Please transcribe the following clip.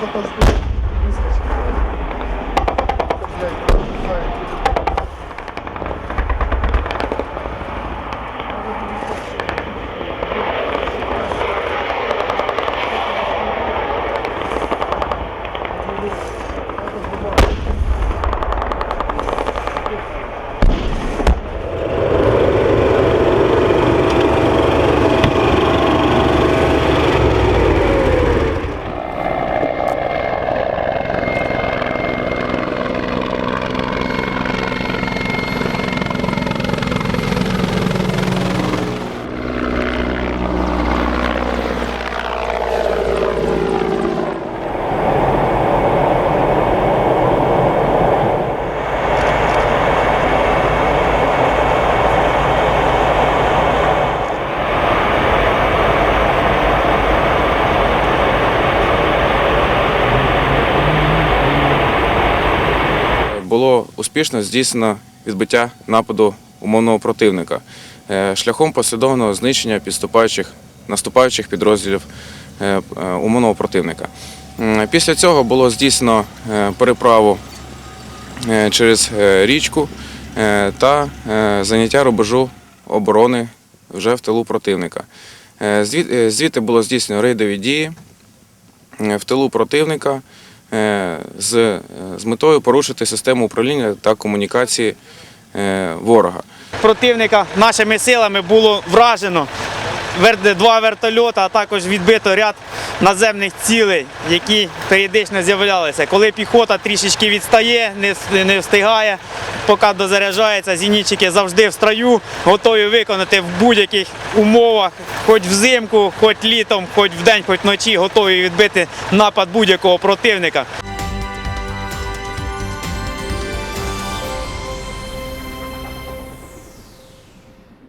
Потом сколько выскочки. Успішно здійснено відбиття нападу умовного противника е, шляхом послідовного знищення підступаючих наступаючих підрозділів е, е, умовного противника. Після цього було здійснено переправу через річку та заняття рубежу оборони вже в тилу противника. Звід- Звідти було здійснено рейдові дії в тилу противника з, е, з метою порушити систему управління та комунікації е, ворога. Противника нашими силами було вражено два вертольоти, а також відбито ряд наземних цілей, які періодично з'являлися. Коли піхота трішечки відстає, не встигає, поки дозаряджається, зенітчики завжди в строю, готові виконати в будь-яких умовах, хоч взимку, хоч літом, хоч вдень, хоч вночі, готові відбити напад будь-якого противника.